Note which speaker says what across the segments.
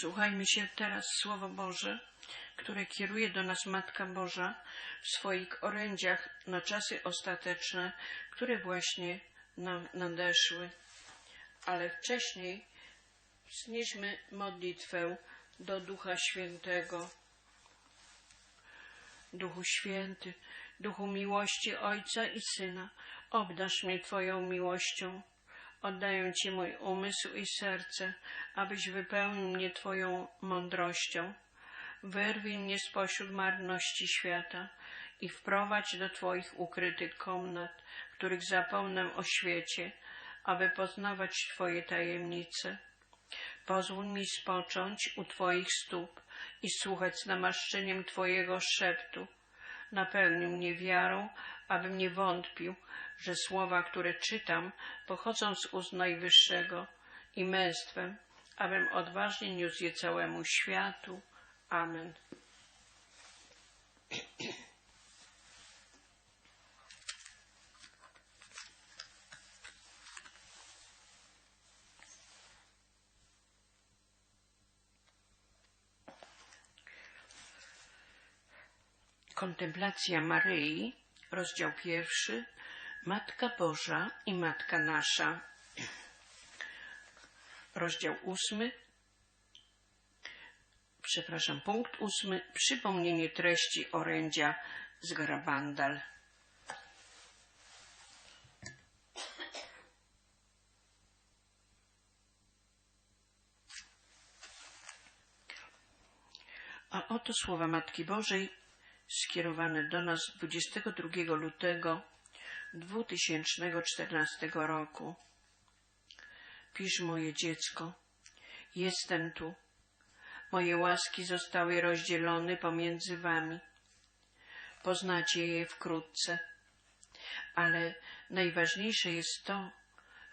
Speaker 1: Słuchajmy się teraz Słowo Boże, które kieruje do nas Matka Boża w swoich orędziach na czasy ostateczne, które właśnie nam nadeszły. Ale wcześniej wznieśmy modlitwę do Ducha Świętego. Duchu Święty, Duchu miłości Ojca i Syna, obdasz mnie Twoją miłością. Oddaję Ci mój umysł i serce, abyś wypełnił mnie Twoją mądrością. Wyrwij mnie spośród marności świata i wprowadź do Twoich ukrytych komnat, których zapomnę o świecie, aby poznawać Twoje tajemnice. Pozwól mi spocząć u Twoich stóp i słuchać namaszczeniem Twojego szeptu. Napełnij mnie wiarą, abym nie wątpił, że słowa, które czytam, pochodzą z ust Najwyższego i męstwem, abym odważnie niósł je całemu światu. Amen. Kontemplacja Maryi, rozdział pierwszy, Matka Boża i Matka Nasza. Rozdział ósmy, przepraszam, punkt ósmy, przypomnienie treści orędzia z Garabandal. A oto słowa Matki Bożej skierowane do nas 22 lutego 2014 roku. Pisz moje dziecko, jestem tu. Moje łaski zostały rozdzielone pomiędzy wami. Poznacie je wkrótce. Ale najważniejsze jest to,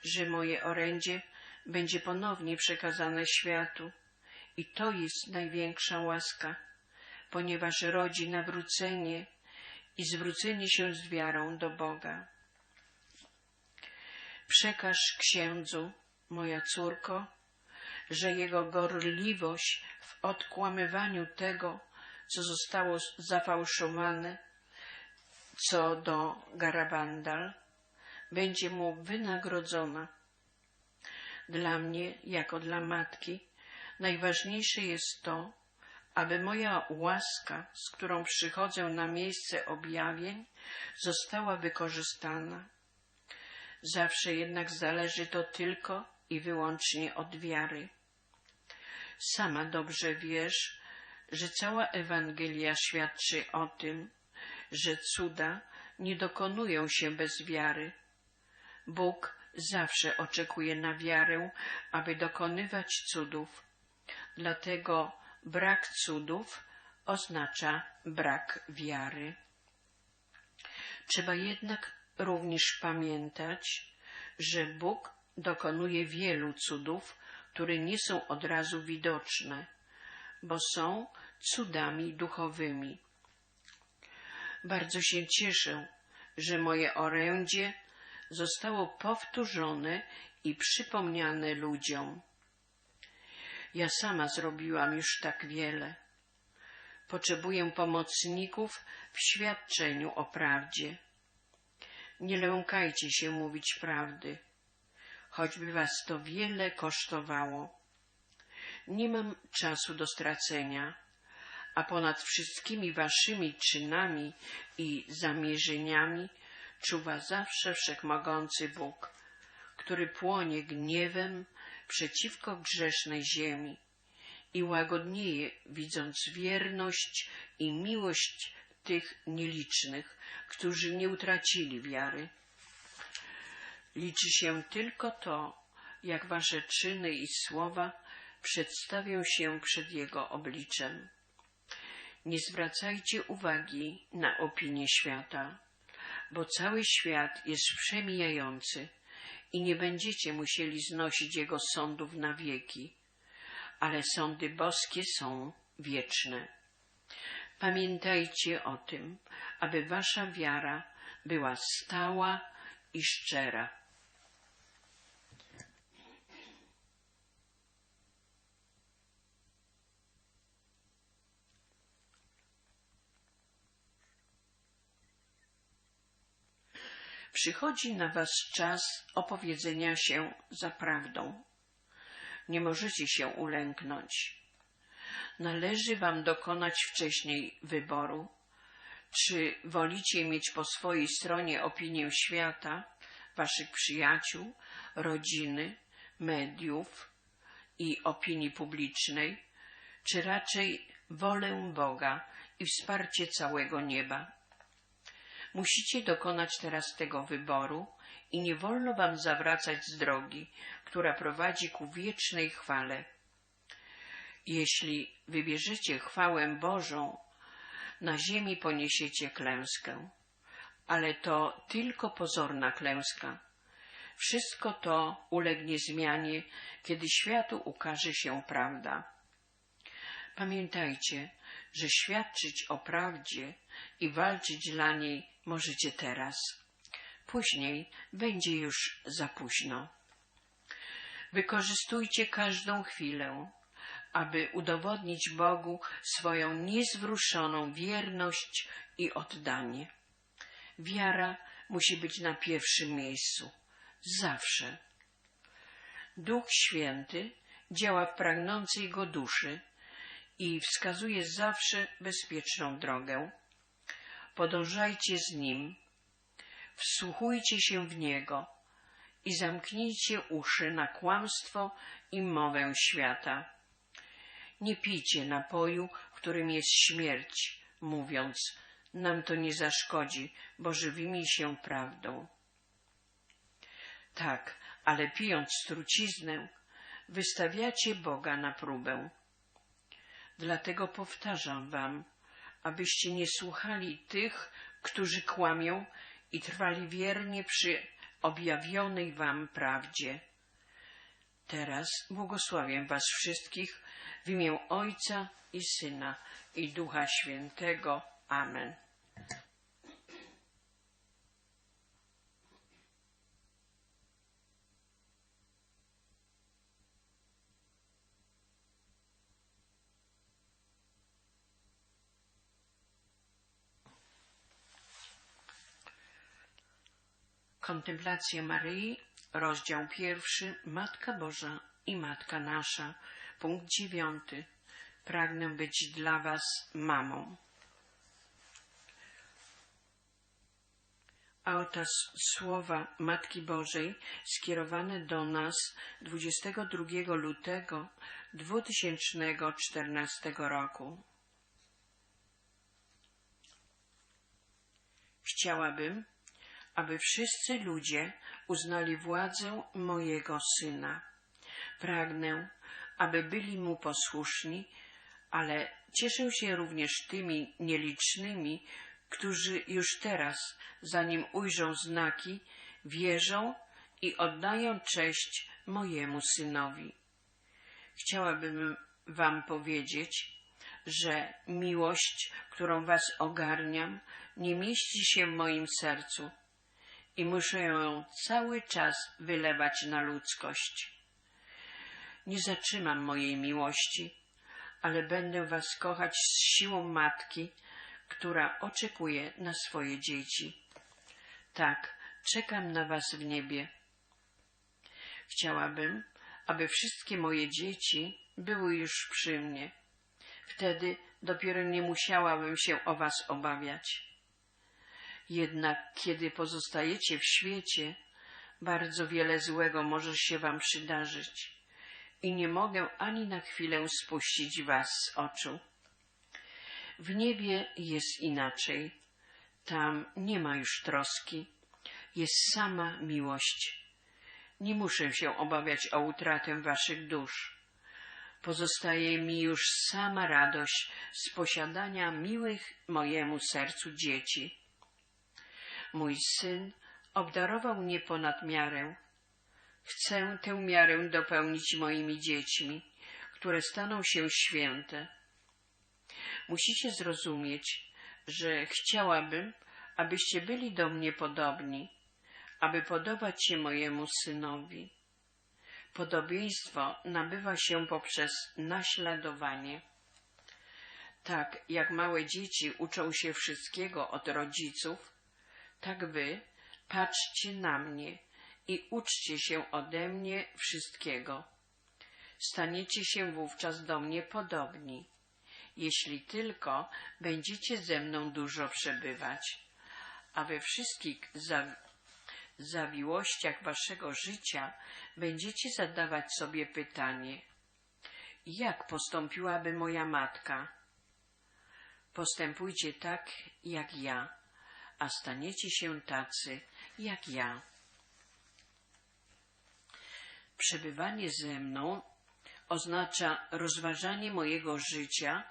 Speaker 1: że moje orędzie będzie ponownie przekazane światu. I to jest największa łaska, ponieważ rodzi nawrócenie i zwrócenie się z wiarą do Boga. Przekaż księdzu, moja córko, że jego gorliwość w odkłamywaniu tego, co zostało zafałszowane, co do Garabandal, będzie mu wynagrodzona. Dla mnie, jako dla matki, najważniejsze jest to, aby moja łaska, z którą przychodzę na miejsce objawień, została wykorzystana. Zawsze jednak zależy to tylko i wyłącznie od wiary. Sama dobrze wiesz, że cała Ewangelia świadczy o tym, że cuda nie dokonują się bez wiary. Bóg zawsze oczekuje na wiarę, aby dokonywać cudów. Dlatego brak cudów oznacza brak wiary. Trzeba jednak również pamiętać, że Bóg dokonuje wielu cudów, które nie są od razu widoczne, bo są cudami duchowymi. Bardzo się cieszę, że moje orędzie zostało powtórzone i przypomniane ludziom. Ja sama zrobiłam już tak wiele. Potrzebuję pomocników w świadczeniu o prawdzie. Nie lękajcie się mówić prawdy, choćby was to wiele kosztowało. Nie mam czasu do stracenia, a ponad wszystkimi waszymi czynami i zamierzeniami czuwa zawsze wszechmogący Bóg, który płonie gniewem przeciwko grzesznej ziemi i łagodnieje, widząc wierność i miłość tych nielicznych, którzy nie utracili wiary. Liczy się tylko to, jak wasze czyny i słowa przedstawią się przed Jego obliczem. Nie zwracajcie uwagi na opinię świata, bo cały świat jest przemijający i nie będziecie musieli znosić Jego sądów na wieki, ale sądy boskie są wieczne. Pamiętajcie o tym, aby wasza wiara była stała i szczera. Przychodzi na was czas opowiedzenia się za prawdą. Nie możecie się ulęknąć. Należy wam dokonać wcześniej wyboru. Czy wolicie mieć po swojej stronie opinię świata, waszych przyjaciół, rodziny, mediów i opinii publicznej, czy raczej wolę Boga i wsparcie całego nieba? Musicie dokonać teraz tego wyboru i nie wolno wam zawracać z drogi, która prowadzi ku wiecznej chwale. Jeśli wybierzecie chwałę Bożą, na ziemi poniesiecie klęskę, ale to tylko pozorna klęska. Wszystko to ulegnie zmianie, kiedy światu ukaże się prawda. Pamiętajcie, że świadczyć o prawdzie i walczyć dla niej możecie teraz. Później będzie już za późno. Wykorzystujcie każdą chwilę, aby udowodnić Bogu swoją niezwruszoną wierność i oddanie. Wiara musi być na pierwszym miejscu, zawsze. Duch Święty działa w pragnącej go duszy i wskazuje zawsze bezpieczną drogę. Podążajcie z nim, wsłuchujcie się w niego i zamknijcie uszy na kłamstwo i mowę świata. Nie pijcie napoju, którym jest śmierć, mówiąc, nam to nie zaszkodzi, bo żywimy się prawdą. Tak, ale pijąc truciznę, wystawiacie Boga na próbę. Dlatego powtarzam wam, abyście nie słuchali tych, którzy kłamią i trwali wiernie przy objawionej wam prawdzie. Teraz błogosławię was wszystkich w imię Ojca i Syna i Ducha Świętego. Amen. Kontemplacja Maryi, rozdział pierwszy, Matka Boża i Matka Nasza, punkt dziewiąty. Pragnę być dla Was mamą. A oto słowa Matki Bożej skierowane do nas 22 lutego 2014 roku. Chciałabym, aby wszyscy ludzie uznali władzę mojego Syna. Pragnę, aby byli Mu posłuszni, ale cieszę się również tymi nielicznymi, którzy już teraz, zanim ujrzą znaki, wierzą i oddają cześć mojemu Synowi. Chciałabym Wam powiedzieć, że miłość, którą Was ogarniam, nie mieści się w moim sercu i muszę ją cały czas wylewać na ludzkość. Nie zatrzymam mojej miłości, ale będę was kochać z siłą matki, która oczekuje na swoje dzieci. Tak, czekam na was w niebie. Chciałabym, aby wszystkie moje dzieci były już przy mnie. Wtedy dopiero nie musiałabym się o was obawiać. Jednak kiedy pozostajecie w świecie, bardzo wiele złego może się wam przydarzyć i nie mogę ani na chwilę spuścić was z oczu. W niebie jest inaczej. Tam nie ma już troski. Jest sama miłość. Nie muszę się obawiać o utratę waszych dusz. Pozostaje mi już sama radość z posiadania miłych mojemu sercu dzieci Mój syn obdarował mnie ponad miarę. Chcę tę miarę dopełnić moimi dziećmi, które staną się święte. Musicie zrozumieć, że chciałabym, abyście byli do mnie podobni, aby podobać się mojemu synowi. Podobieństwo nabywa się poprzez naśladowanie. Tak jak małe dzieci uczą się wszystkiego od rodziców, tak wy Patrzcie na mnie i uczcie się ode mnie wszystkiego. Staniecie się wówczas do mnie podobni, jeśli tylko będziecie ze mną dużo przebywać, a we wszystkich za, zawiłościach waszego życia będziecie zadawać sobie pytanie, jak postąpiłaby moja matka? Postępujcie tak, jak ja, a staniecie się tacy, jak ja. Przebywanie ze mną oznacza rozważanie mojego życia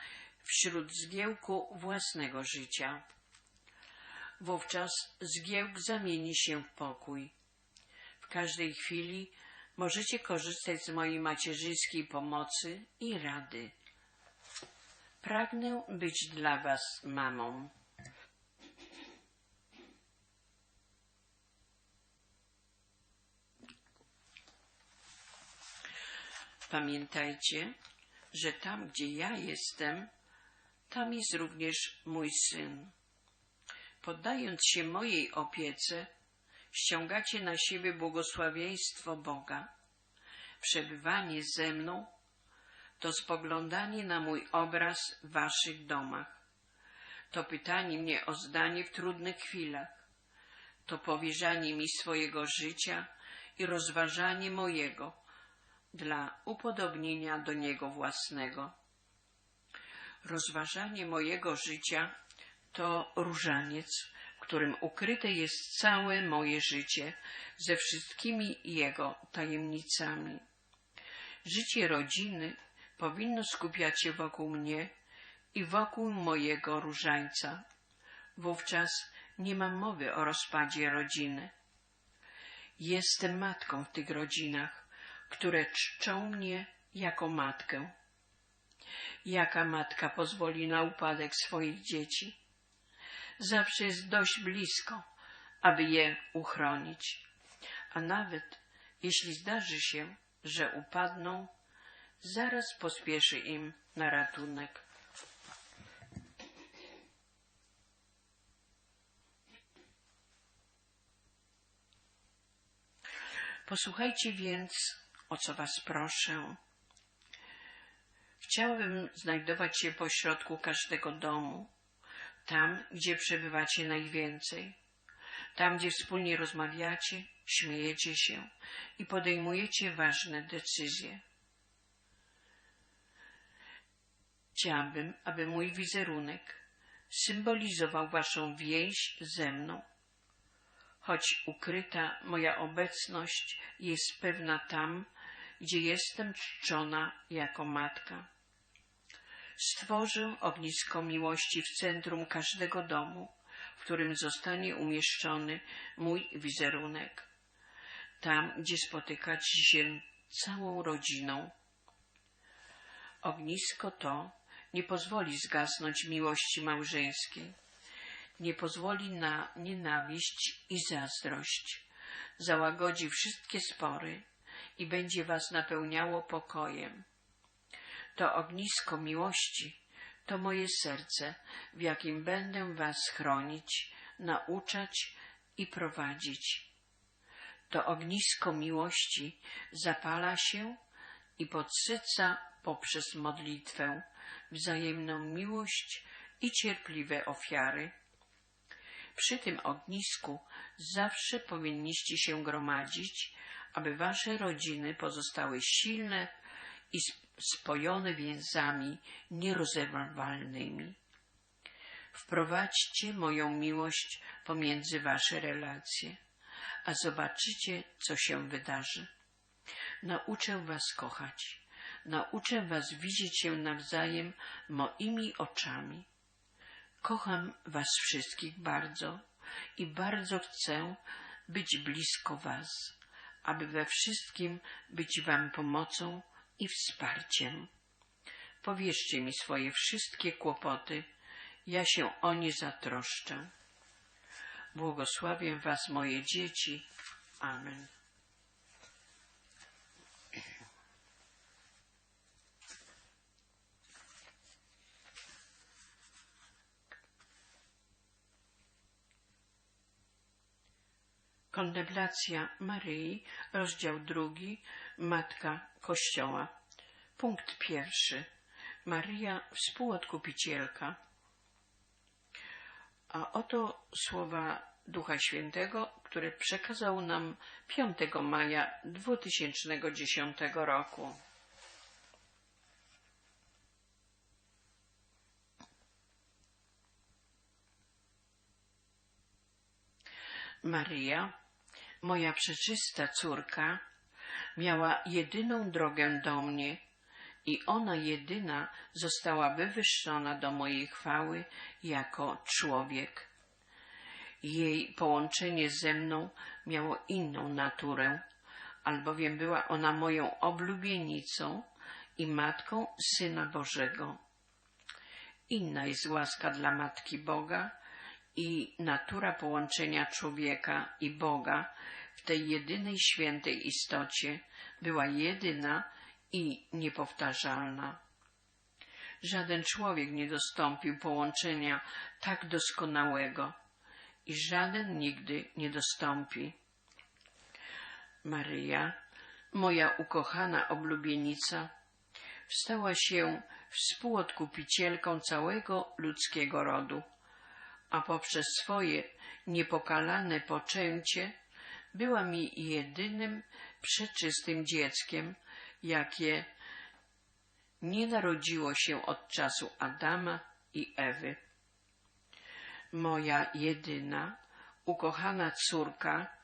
Speaker 1: wśród zgiełku własnego życia. Wówczas zgiełk zamieni się w pokój. W każdej chwili możecie korzystać z mojej macierzyńskiej pomocy i rady. Pragnę być dla Was mamą. Pamiętajcie, że tam, gdzie ja jestem, tam jest również mój syn. Poddając się mojej opiece, ściągacie na siebie błogosławieństwo Boga. Przebywanie ze mną to spoglądanie na mój obraz w waszych domach. To pytanie mnie o zdanie w trudnych chwilach. To powierzanie mi swojego życia i rozważanie mojego dla upodobnienia do niego własnego. Rozważanie mojego życia to różaniec, w którym ukryte jest całe moje życie ze wszystkimi jego tajemnicami. Życie rodziny powinno skupiać się wokół mnie i wokół mojego różańca. Wówczas nie mam mowy o rozpadzie rodziny. Jestem matką w tych rodzinach, które czczą mnie jako matkę. Jaka matka pozwoli na upadek swoich dzieci? Zawsze jest dość blisko, aby je uchronić. A nawet jeśli zdarzy się, że upadną, zaraz pospieszy im na ratunek. Posłuchajcie więc, o co Was proszę. Chciałabym znajdować się pośrodku każdego domu, tam, gdzie przebywacie najwięcej, tam, gdzie wspólnie rozmawiacie, śmiejecie się i podejmujecie ważne decyzje. Chciałabym, aby mój wizerunek symbolizował waszą więź ze mną. Choć ukryta moja obecność jest pewna tam, gdzie jestem czczona jako matka. Stworzę ognisko miłości w centrum każdego domu, w którym zostanie umieszczony mój wizerunek. Tam, gdzie spotykać się całą rodziną. Ognisko to nie pozwoli zgasnąć miłości małżeńskiej, nie pozwoli na nienawiść i zazdrość, załagodzi wszystkie spory i będzie was napełniało pokojem. To ognisko miłości to moje serce, w jakim będę was chronić, nauczać i prowadzić. To ognisko miłości zapala się i podsyca poprzez modlitwę, wzajemną miłość i cierpliwe ofiary. Przy tym ognisku zawsze powinniście się gromadzić, aby wasze rodziny pozostały silne i spojone więzami nierozerwalnymi. Wprowadźcie moją miłość pomiędzy wasze relacje, a zobaczycie, co się wydarzy. Nauczę was kochać nauczę was widzieć się nawzajem moimi oczami. Kocham was wszystkich bardzo i bardzo chcę być blisko was, aby we wszystkim być wam pomocą i wsparciem. Powierzcie mi swoje wszystkie kłopoty, ja się o nie zatroszczę. Błogosławię was, moje dzieci. Amen. Kontemplacja Maryi, rozdział drugi, Matka Kościoła. Punkt pierwszy. Maria, współodkupicielka. A oto słowa Ducha Świętego, które przekazał nam 5 maja 2010 roku. Maria, moja przeczysta córka, miała jedyną drogę do mnie i ona jedyna została wywyższona do mojej chwały jako człowiek. Jej połączenie ze mną miało inną naturę, albowiem była ona moją oblubienicą i matką Syna Bożego. Inna jest łaska dla Matki Boga i natura połączenia człowieka i Boga w tej jedynej świętej istocie była jedyna i niepowtarzalna. Żaden człowiek nie dostąpił połączenia tak doskonałego i żaden nigdy nie dostąpi. Maryja, moja ukochana oblubienica, stała się współodkupicielką całego ludzkiego rodu, a poprzez swoje niepokalane poczęcie była mi jedynym przeczystym dzieckiem, jakie nie narodziło się od czasu Adama i Ewy. Moja jedyna, ukochana córka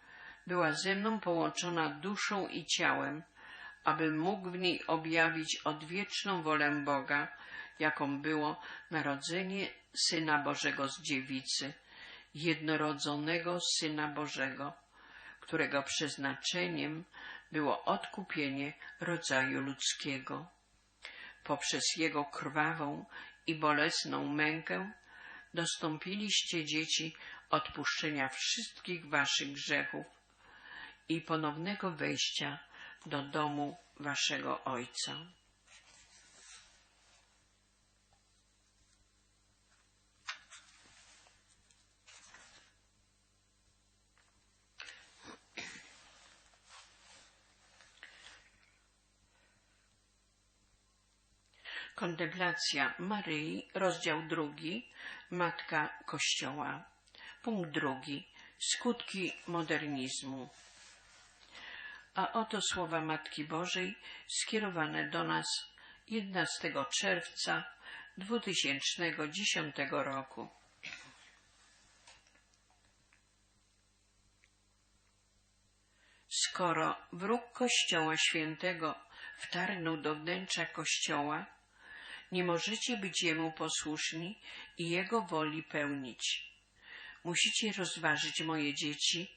Speaker 1: była ze mną połączona duszą i ciałem, aby mógł w niej objawić odwieczną wolę Boga, jaką było narodzenie Syna Bożego z dziewicy, jednorodzonego Syna Bożego, którego przeznaczeniem było odkupienie rodzaju ludzkiego. Poprzez Jego krwawą i bolesną mękę dostąpiliście dzieci odpuszczenia wszystkich waszych grzechów i ponownego wejścia do domu waszego Ojca. Kontemplacja Maryi, rozdział drugi, Matka Kościoła. Punkt drugi. Skutki modernizmu. A oto słowa Matki Bożej skierowane do nas 11 czerwca 2010 roku. Skoro wróg Kościoła Świętego wtargnął do wnętrza Kościoła, nie możecie być Jemu posłuszni i Jego woli pełnić. Musicie rozważyć moje dzieci,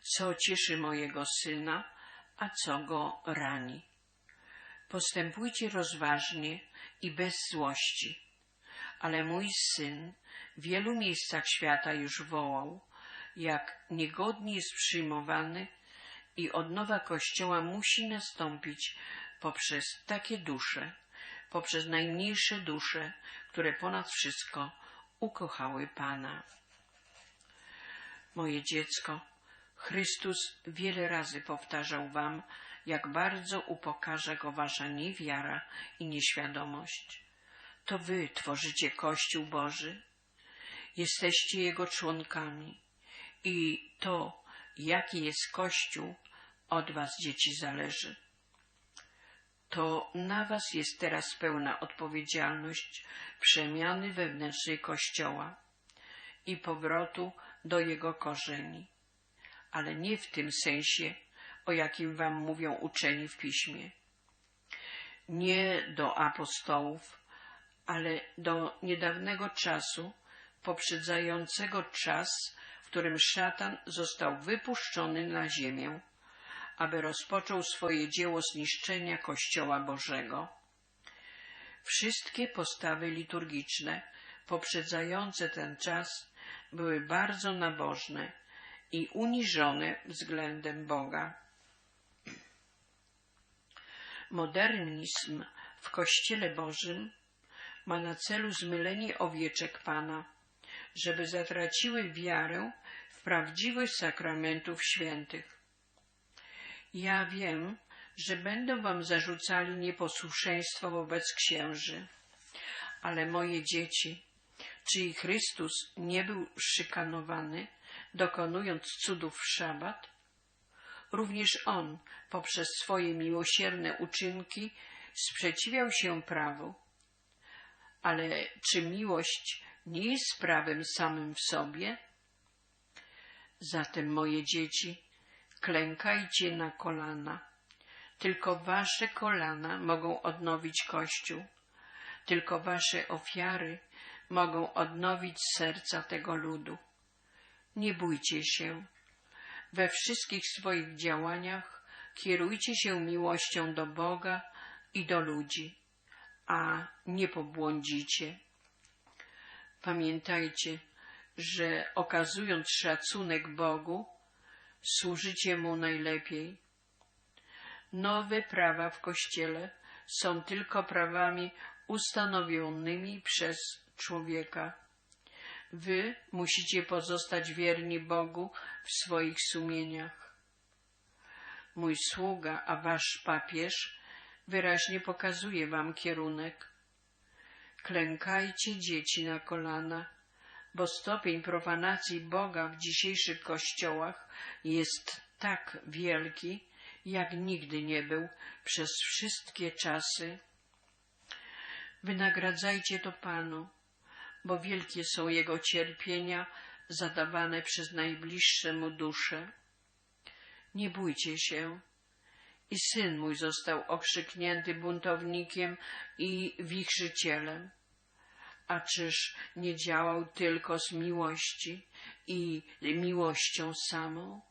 Speaker 1: co cieszy mojego syna, a co go rani. Postępujcie rozważnie i bez złości. Ale mój syn w wielu miejscach świata już wołał, jak niegodnie jest przyjmowany i odnowa Kościoła musi nastąpić poprzez takie dusze, poprzez najmniejsze dusze, które ponad wszystko ukochały Pana. Moje dziecko, Chrystus wiele razy powtarzał wam, jak bardzo upokarza go wasza niewiara i nieświadomość. To wy tworzycie Kościół Boży, jesteście Jego członkami i to, jaki jest Kościół, od was, dzieci, zależy to na was jest teraz pełna odpowiedzialność przemiany wewnętrznej Kościoła i powrotu do jego korzeni, ale nie w tym sensie, o jakim wam mówią uczeni w piśmie. Nie do apostołów, ale do niedawnego czasu, poprzedzającego czas, w którym szatan został wypuszczony na ziemię aby rozpoczął swoje dzieło zniszczenia Kościoła Bożego. Wszystkie postawy liturgiczne poprzedzające ten czas były bardzo nabożne i uniżone względem Boga. Modernizm w Kościele Bożym ma na celu zmylenie owieczek Pana, żeby zatraciły wiarę w prawdziwych sakramentów świętych. Ja wiem, że będą wam zarzucali nieposłuszeństwo wobec księży, ale moje dzieci, czy i Chrystus nie był szykanowany, dokonując cudów w szabat? Również on, poprzez swoje miłosierne uczynki, sprzeciwiał się prawu. Ale czy miłość nie jest prawem samym w sobie? Zatem, moje dzieci, klękajcie na kolana. Tylko wasze kolana mogą odnowić Kościół. Tylko wasze ofiary mogą odnowić serca tego ludu. Nie bójcie się. We wszystkich swoich działaniach kierujcie się miłością do Boga i do ludzi, a nie pobłądzicie. Pamiętajcie, że okazując szacunek Bogu, służycie Mu najlepiej. Nowe prawa w Kościele są tylko prawami ustanowionymi przez człowieka. Wy musicie pozostać wierni Bogu w swoich sumieniach. Mój sługa, a wasz papież wyraźnie pokazuje wam kierunek. Klękajcie dzieci na kolana, bo stopień profanacji Boga w dzisiejszych kościołach jest tak wielki, jak nigdy nie był przez wszystkie czasy. Wynagradzajcie to Panu, bo wielkie są Jego cierpienia zadawane przez najbliższe Mu dusze. Nie bójcie się. I syn mój został okrzyknięty buntownikiem i wichrzycielem. A czyż nie działał tylko z miłości i miłością samą?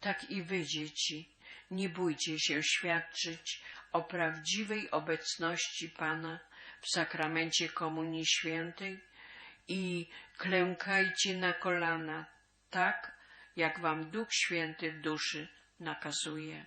Speaker 1: Tak i wy, dzieci, nie bójcie się świadczyć o prawdziwej obecności Pana w sakramencie Komunii Świętej i klękajcie na kolana, tak jak wam Duch Święty w duszy nakazuje.